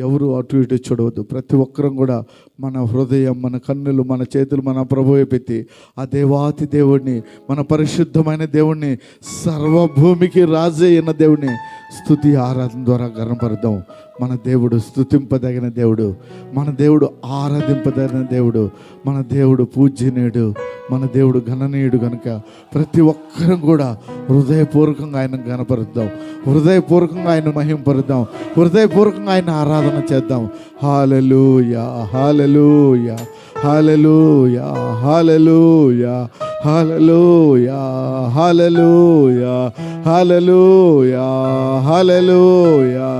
ఎవరు అటు ఇటు చూడవద్దు. ప్రతి ఒక్కరం కూడా మన హృదయం మన కన్నులు మన చేతులు మన ప్రభువే పెట్టి ఆ దేవాతి దేవుడిని మన పరిశుద్ధమైన దేవుణ్ణి సర్వభూమికి రాజే అయిన స్థుతి ఆరాధన ద్వారా గర్వపడదాం మన దేవుడు స్థుతింపదగిన దేవుడు. మన దేవుడు ఆరాధింపదగిన దేవుడు. మన దేవుడు పూజ్యనీయుడు. మన దేవుడు గణనీయుడు కనుక ప్రతి ఒక్కరం కూడా హృదయపూర్వకంగా ఆయన గణపరుద్దాం హృదయపూర్వకంగా ఆయన మహింపరుద్దాం. హృదయపూర్వకంగా ఆయన ఆరాధన చేద్దాం. Hallelujah hallelujah hallelujah hallelujah hallelujah hallelujah hallelujah hallelujah.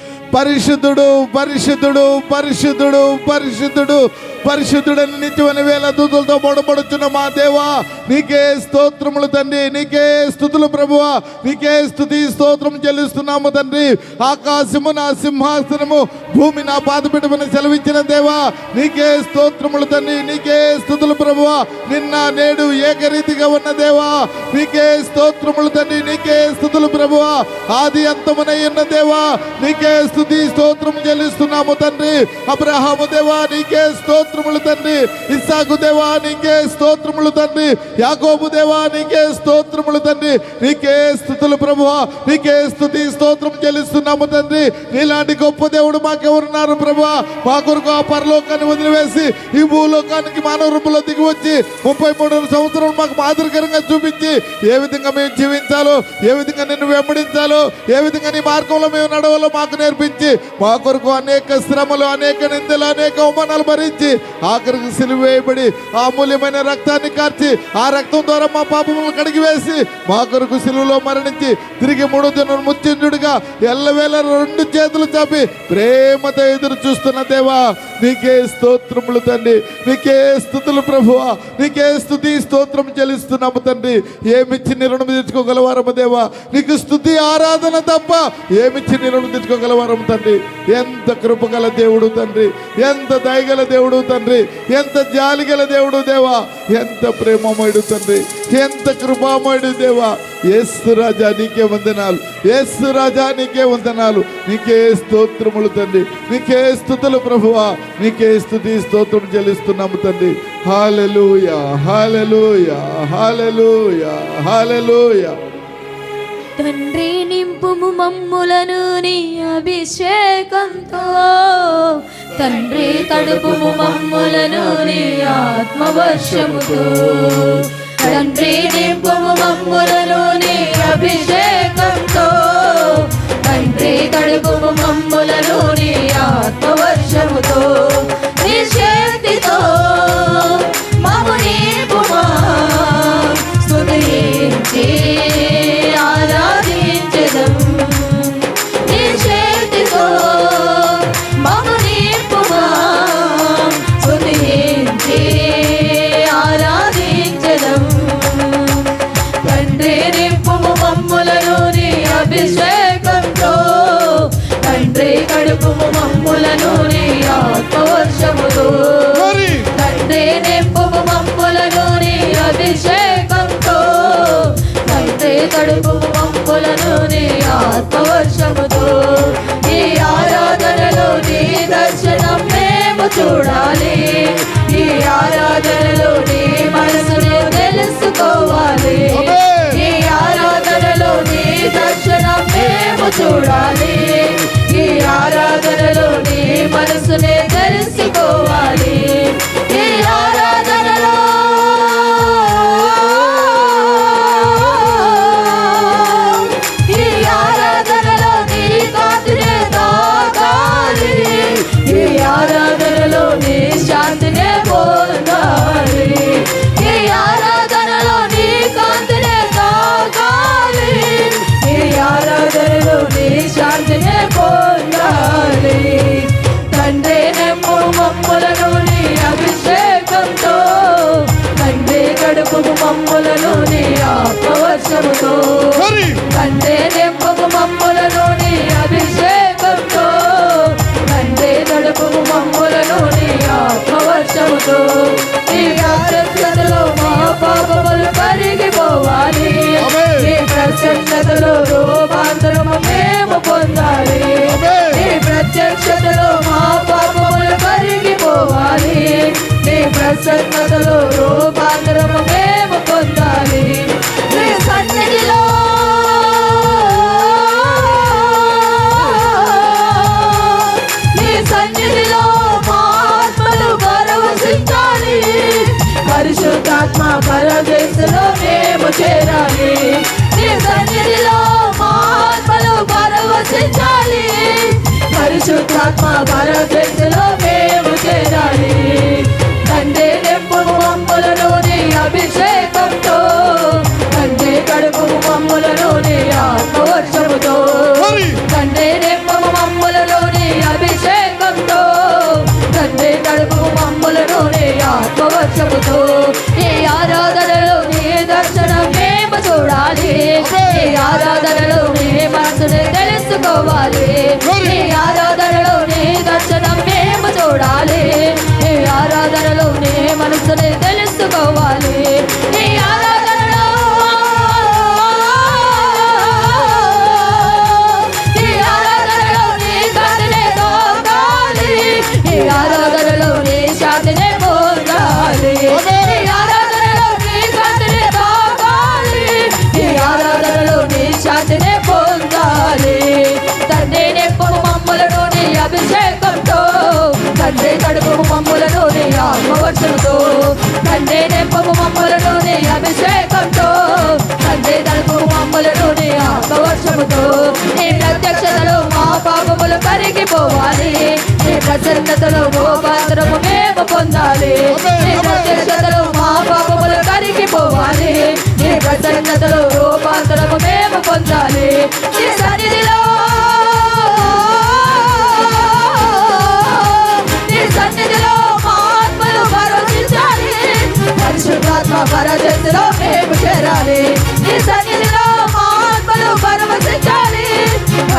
పరిశుద్ధుడు పరిశుద్ధుడు పరిశుద్ధుడు పరిశుద్ధుడు పరిశుద్ధుడని నిత్యమైన వేల దూతులతో పొడబడుచున్న మా దేవా నీకే స్తోత్రములు తండ్రి నీకే స్థుతులు ప్రభువా నీకే స్థుతి స్తోత్రం చెల్లిస్తున్నాము తండ్రి. ఆకాశము నా సింహాసనము భూమి నా పాదపిటమని సెలవిచ్చిన దేవా నీకే స్తోత్రములు తండ్రి నీకే స్థుతులు ప్రభువా నిన్న నేడు ఏకరీతిగా ఉన్న దేవా నీకే స్తోత్రములు తండ్రి నీకే స్థుతులు ప్రభువా ఆది అంతమునై ఉన్న దేవా నీకే స్థుతి స్తోత్రం చెల్లిస్తున్నాము తండ్రి. అబ్రహాము దేవా నీకే స్తోత్రములు తండ్రి. ఇస్సాకు దేవా నీకే స్తోత్రములు తండ్రి. యాకోబు దేవా నీకే స్తోత్రములు తండ్రి. నీకే స్థుతులు ప్రభువా నీకే స్థుతి స్తోత్రం చెల్లిస్తున్నాము తండ్రి. నీలాంటి గొప్ప దేవుడు మాకెవరున్నారు ప్రభువా? మా కొరకు ఆ పరలోకాన్ని వదిలివేసి ఈ భూలోకానికి మానవ రూపంలో దిగి వచ్చి ముప్పై మూడు సంవత్సరాలు మాకు మాదిరికరంగా చూపించి ఏ విధంగా మేము జీవించాలో ఏ విధంగా నిన్ను వెంబడించాలో ఏ విధంగా నీ మార్గంలో మేము నడవాలో మాకు నేర్పించి మా కొరకు అనేక శ్రమలు అనేక నిందలు అనేక అవమానాలు భరించి ఆఖరికి సిలివేయబడి ఆ అమూల్యమైన రక్తాన్ని కార్చి ఆ రక్తం ద్వారా మా పాపములను కడిగి వేసి మా కొరకు సిలువలో మరణించి తిరిగి మూడో దినం ముత్యంజుడిగా ఎల్లవేళ రెండు చేతులు చాపి ప్రేమతో ఎదురు చూస్తున్న దేవా నీకే స్తోత్రములు తండ్రి. నీకే స్థుతులు ప్రభువా. నీకే స్థుతి స్తోత్రం చెల్లిస్తున్నాము తండ్రి. ఏమిచ్చి నిర్ణయం తెచ్చుకోగలవారము దేవా? నీకు స్థుతి ఆరాధన తప్ప ఏమిచ్చి నీ రుణం తండ్రి. ఎంత కృపగల దేవుడు తండ్రి. ఎంత దయగల దేవుడు తండ్రి. ఎంత జాలిగల దేవుడు దేవా. ఎంత ప్రేమమయుడు తండ్రి. ఎంత కృపామయుడు దేవా. యేసు రాజా నీకే వందనాలు. ఏసు రాజా నీకే వందనాలు. నీకే స్తోత్రములు తండ్రి. నీకే స్థుతులు ప్రభువా. నీకే స్థుతి స్తోత్రం చెల్లిస్తున్నాము తండ్రి. Hallelujah hallelujah hallelujah hallelujah. తండ్రి నింపుము మమ్ములను నీ అభిషేకంతో. తండ్రి తడుపుము మమ్ములను నీ ఆత్మవర్షముతో. తండ్రి నింపు ఆత్మవర్షముతో ఈ ఆరాధనలో నీ దర్శనం మేము చూడాలి. ఈ ఆరాధనలో నీ మనసును తెలుసుకోవాలి. ఆమేన్. ఈ ఆరాధనలో నీ దర్శనం మేము చూడాలి. ఈ ఆరాధనలో నీ మనసునే తెలుసుకోవాలి. నెప్పకు మమ్ములను నీ ఆత్మవర్షముతో కంటే నెప్పకు మమ్ములను నీ అభిషేకంతో. కంటే నడుపు మమ్ములను నీ ఆత్మవర్షముతో. నీ ఆరక్షణలో మా పాపములు కరిగిపోవాలి నీ ప్రసన్నతలో రూపాంతరము మేము పొందాలి. నీ ప్రత్యక్షతలో మా పాపములు కరిగిపోవాలి. నీ ప్రసన్నతలో రూపాంతరము మేము చేరాలి. నీ సన్నిధిలో మా ఆత్మలు పరవశించాలి పరిశుద్ధాత్మ పరదేశంలో మేము చేరాలి. తండ్రి నెప్పు మమ్మలను నీ అభిషేకంతో తండ్రి కడుపు మమ్మలను నీ ఆత్మవర్షముతో. తండ్రి నెప్పు మమ్మలలోని అభిషేకంతో తండ్రి కడుపు మమ్మలలోని ఆత్మవర్షముతో ఈ ఆరాధనలో నీ మనసుని తెలుసుకోవాలి. ఆత్మవర్షంతో తండ్రి నెప్పు మమ్మలను నీ అభిషేకంతో తండ్రి తడుపు మమ్మలను నీ ఆత్మవర్షముతో. నీ ప్రత్యక్షతలో మా పాపములు కరిగిపోవాలి. నీ ప్రసన్నతలో గోపాత్రము మేము పొందాలి. నీ ప్రత్యక్షతలో మా పాపములు కరిగిపోవాలి. నీ ప్రసన్నతలో రూపాంతరము మేము పొందాలి. నీ సన్నిధిలో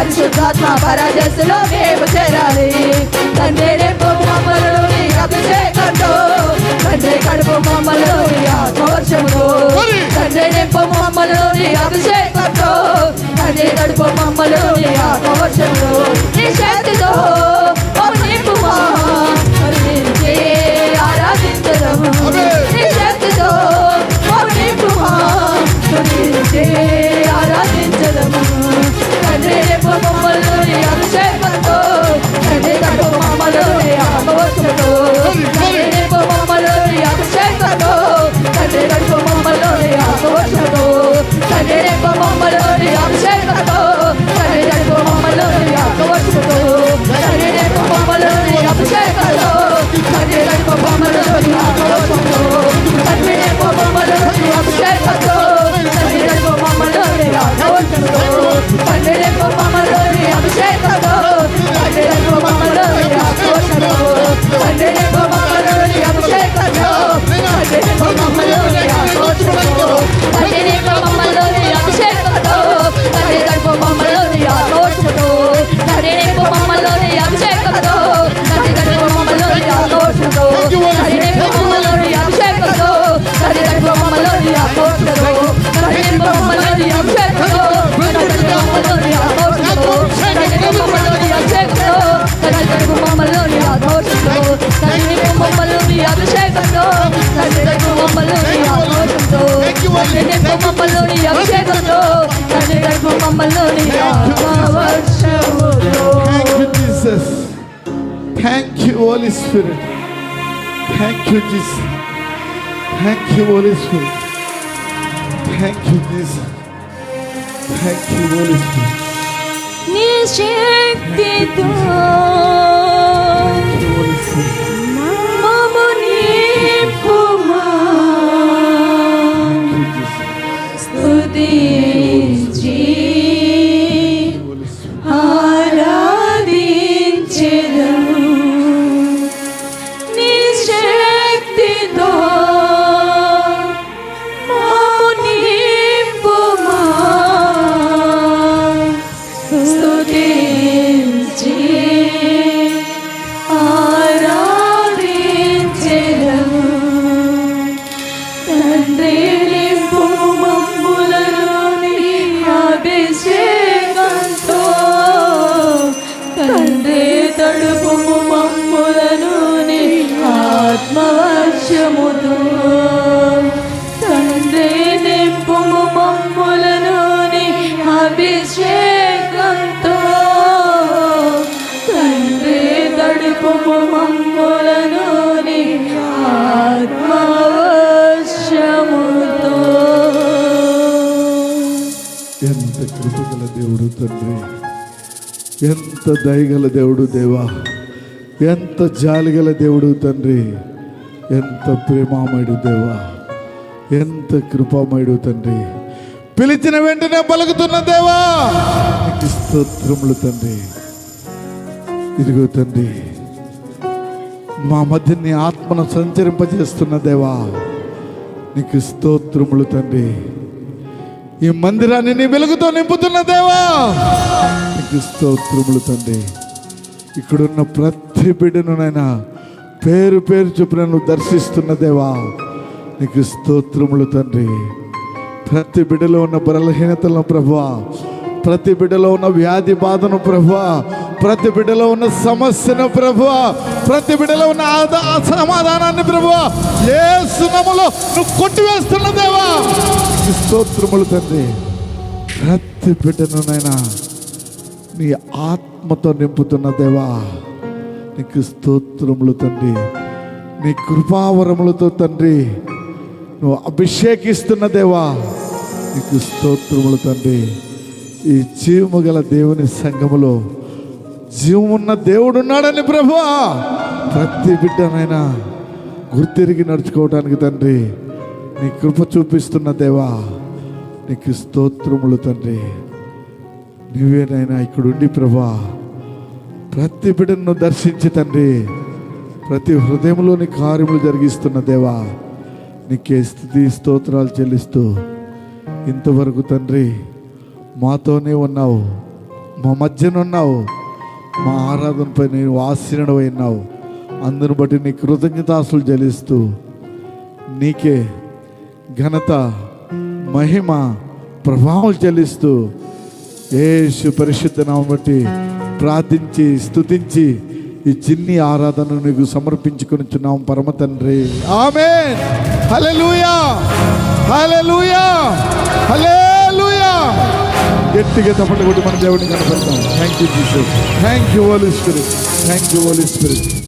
పరిశుద్ధాత్మ పరదశలో మేము చేరాలి. తండ్రి రేపు మమ్మలను అభిషేకంతో తండ్రి కడుపు మమ్మలను ఆత్మవర్షముతో తండ్రి రేపు మమ్మలను అభిషేకంతో తండ్రి కడుపు మమ్మలను ఆత్మవర్షముతో తండ్రి రేపు Thank you, Jesus. Thank you, Holy Spirit. Thank you, Jesus. Thank you, Holy Spirit. Thank you, Jesus. হ্যাঁ, কি বলেছি নিষেধ తడుపుము మమ్ములను నీ ఆత్మవర్షముతో. తండ్రి నింపు మమ్ములను అభిషేకంతో. తండ్రి తడుపు మమ్ములను నీ ఆత్మవర్షముతో. ఎంత కృపగల దేవుడు తండ్రి. ఎంత దయగల దేవుడు దేవా ఎంత జాలిగల దేవుడు తండ్రి ఎంత ప్రేమామయుడు దేవా ఎంత కృపామయుడు తండ్రి. పిలిచిన వెంటనే పలుకుతున్న దేవా స్తోత్రములు తండ్రి. ఇదిగో తండ్రి మా మధ్య నీ ఆత్మను సంచరింపజేస్తున్న దేవా నీకు స్తోత్రములు తండ్రి. ఈ మందిరాన్ని నీ వెలుగుతో నింపుతున్న దేవా నీకు స్తోత్రములు తండ్రి. ఇక్కడున్న ప్రతి బిడ్డనునైనా పేరు పేరు చొప్పున నువ్వు దర్శిస్తున్న దేవా నీకు స్తోత్రములు తండ్రి. ప్రతి బిడ్డలో ఉన్న బలహీనతలను ప్రభువా ప్రతి బిడ్డలో ఉన్న వ్యాధి బాధను ప్రభువా ప్రతి బిడ్డలో ఉన్న సమస్యను ప్రభువా ప్రతి బిడ్డలో ఉన్న సమాధానాన్ని అసమాధానాన్ని ప్రభువా ఏ సునములో నువ్వు కొట్టివేస్తున్న దేవా. స్తోత్రములు తండ్రి. ప్రతి బిడ్డనునైనా నీ ఆత్మతో నింపుతున్న దేవా నీకు స్తోత్రములు తండ్రి. నీ కృపావరములతో తండ్రి నువ్వు అభిషేకిస్తున్న దేవా నీకు స్తోత్రములు తండ్రి. ఈ జీవము గల దేవుని సంఘములో జీవమున్న దేవుడున్నాడని ప్రభా ప్రతి బిడ్డనైనా గుర్తిరిగి నడుచుకోవడానికి తండ్రి నీ కృప చూపిస్తున్న దేవా నీకు స్తోత్రములు తండ్రి. నువ్వేనైనా ఇక్కడుండి ప్రభా. ప్రతి బిడ్డను దర్శించి తండ్రి. ప్రతి హృదయంలోని కార్యములు జరిగిస్తున్న దేవా నీకే స్థితి స్తోత్రాలు చెల్లిస్తూ ఇంతవరకు తండ్రి మాతోనే ఉన్నావు మా మధ్యన ఉన్నావు మా ఆరాధనపై నేను ఆశీనుడు ఉన్నావు. అందును బట్టి నీ కృతజ్ఞతాసులు చెల్లిస్తూ నీకే ఘనత మహిమ ప్రభావం చెల్లిస్తూ యేసు పరిశుద్ధ నామం బట్టి ప్రార్థించి స్తుతించి ఈ చిన్ని ఆరాధన నీకు సమర్పించుకొనిచున్నాం పరమ తండ్రి. ఆమె హల్లెలూయా. హల్లెలూయా. హల్లెలూయా. గట్టిగా తప్పటి కొట్టి మన దేవుడిని కనపడతాం thank you Jesus thank you Holy Spirit thank you Holy Spirit